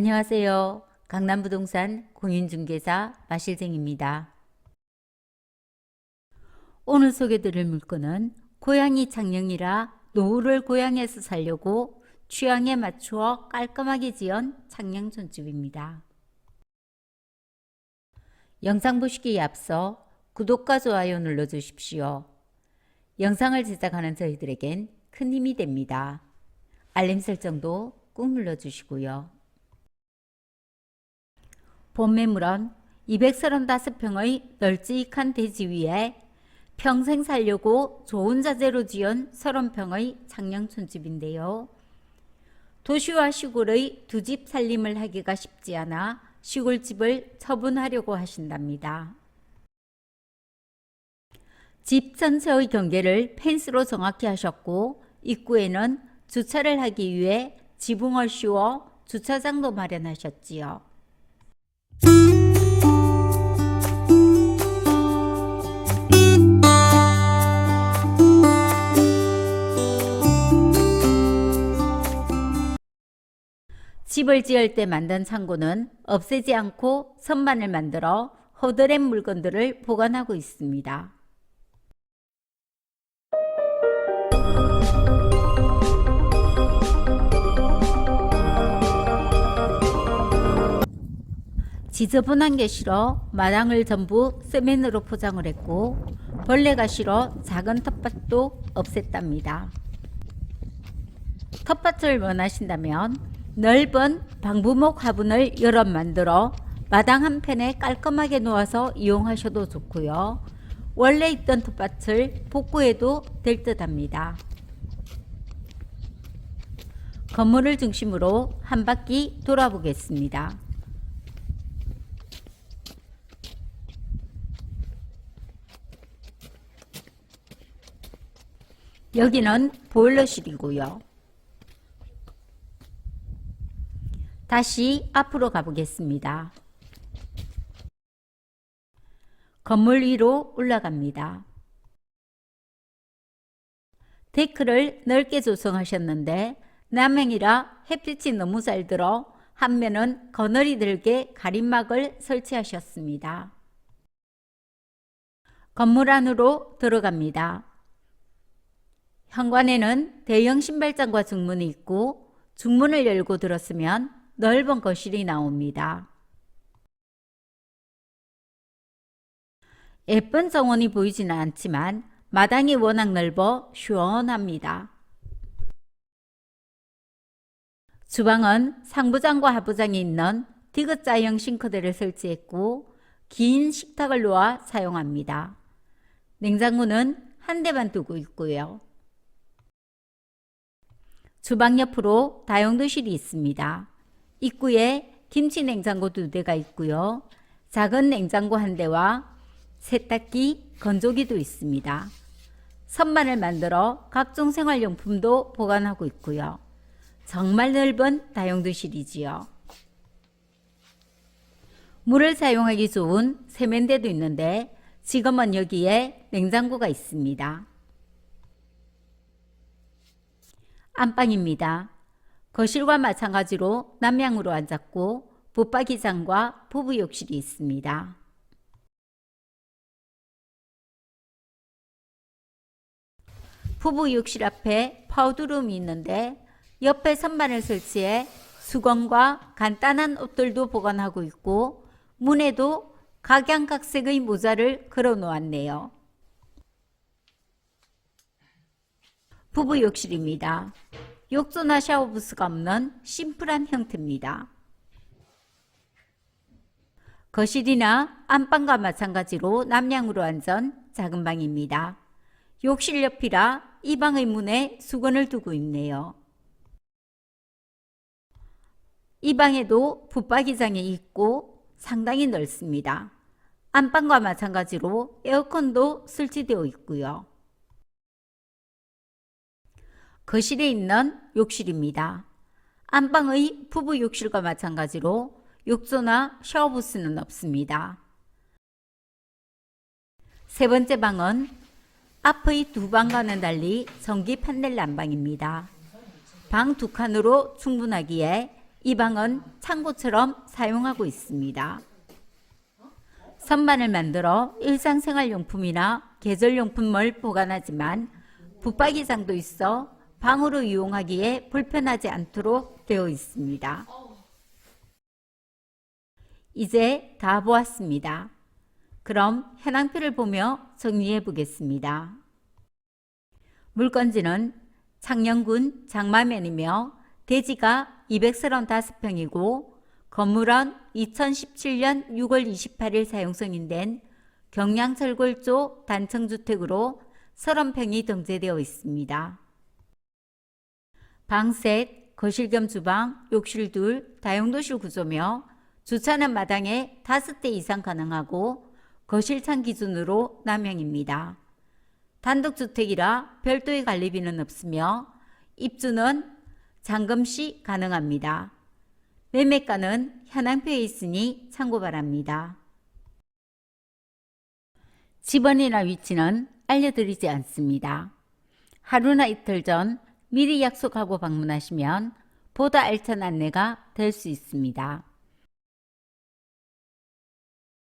안녕하세요. 강남부동산 공인중개사 마실쟁입니다. 오늘 소개드릴 물건은 고양이 창녕이라 노후를 고향에서 살려고 취향에 맞추어 깔끔하게 지은 창녕 전집입니다. 영상 보시기에 앞서 구독과 좋아요 눌러주십시오. 영상을 제작하는 저희들에겐 큰 힘이 됩니다. 알림 설정도 꾹 눌러주시고요. 본 매물은 235평의 널찍한 대지 위에 평생 살려고 좋은 자재로 지은 30평의 창녕촌집인데요. 도시와 시골의 두 집 살림을 하기가 쉽지 않아 시골집을 처분하려고 하신답니다. 집 전체의 경계를 펜스로 정확히 하셨고 입구에는 주차를 하기 위해 지붕을 씌워 주차장도 마련하셨지요. 집을 지을 때 만든 창고는 없애지 않고 선반을 만들어 허드렛 물건들을 보관하고 있습니다. 지저분한 게 싫어 마당을 전부 세면으로 포장을 했고 벌레가 싫어 작은 텃밭도 없앴답니다. 텃밭을 원하신다면 넓은 방부목 화분을 여러 만들어 마당 한편에 깔끔하게 놓아서 이용하셔도 좋고요. 원래 있던 텃밭을 복구해도 될 듯합니다. 건물을 중심으로 한 바퀴 돌아보겠습니다. 여기는 보일러실이고요. 다시 앞으로 가보겠습니다. 건물 위로 올라갑니다. 데크를 넓게 조성하셨는데 남행이라 햇빛이 너무 잘 들어 한 면은 거널이 들게 가림막을 설치하셨습니다. 건물 안으로 들어갑니다. 현관에는 대형 신발장과 중문이 있고 중문을 열고 들었으면 넓은 거실이 나옵니다. 예쁜 정원이 보이지는 않지만 마당이 워낙 넓어 시원합니다. 주방은 상부장과 하부장이 있는 디귿자형 싱크대를 설치했고 긴 식탁을 놓아 사용합니다. 냉장고는 한 대만 두고 있고요. 주방 옆으로 다용도실이 있습니다. 입구에 김치 냉장고 두 대가 있고요. 작은 냉장고 한 대와 세탁기, 건조기도 있습니다. 선반을 만들어 각종 생활용품도 보관하고 있고요. 정말 넓은 다용도실이지요. 물을 사용하기 좋은 세면대도 있는데 지금은 여기에 냉장고가 있습니다. 안방입니다. 거실과 마찬가지로 남향으로 앉았고 붙박이장과 부부 욕실이 있습니다. 부부 욕실 앞에 파우더룸이 있는데 옆에 선반을 설치해 수건과 간단한 옷들도 보관하고 있고 문에도 각양각색의 모자를 걸어 놓았네요. 부부 욕실입니다. 욕조나 샤워부스가 없는 심플한 형태입니다. 거실이나 안방과 마찬가지로 남향으로 앉은 작은 방입니다. 욕실 옆이라 이 방의 문에 수건을 두고 있네요. 이 방에도 붙박이장이 있고 상당히 넓습니다. 안방과 마찬가지로 에어컨도 설치되어 있고요. 거실에 있는 욕실입니다. 안방의 부부 욕실과 마찬가지로 욕조나 샤워부스는 없습니다. 세 번째 방은 앞의 두 방과는 달리 전기 판넬 난방입니다. 방 두 칸으로 충분하기에 이 방은 창고처럼 사용하고 있습니다. 선반을 만들어 일상생활용품이나 계절용품을 보관하지만 붙박이장도 있어 방으로 이용하기에 불편하지 않도록 되어 있습니다. 이제 다 보았습니다. 그럼 현황표를 보며 정리해 보겠습니다. 물건지는 창녕군 장마면이며 대지가 235평이고 건물은 2017년 6월 28일 사용 승인 된 경량철골조 단층주택으로 30평이 등재되어 있습니다. 방 셋, 거실 겸 주방, 욕실 둘, 다용도실 구조며 주차는 마당에 5대 이상 가능하고 거실창 기준으로 남형입니다. 단독주택이라 별도의 관리비는 없으며 입주는 잔금 시 가능합니다. 매매가는 현황표에 있으니 참고 바랍니다. 집원이나 위치는 알려드리지 않습니다. 하루나 이틀 전 미리 약속하고 방문하시면 보다 알찬 안내가 될 수 있습니다.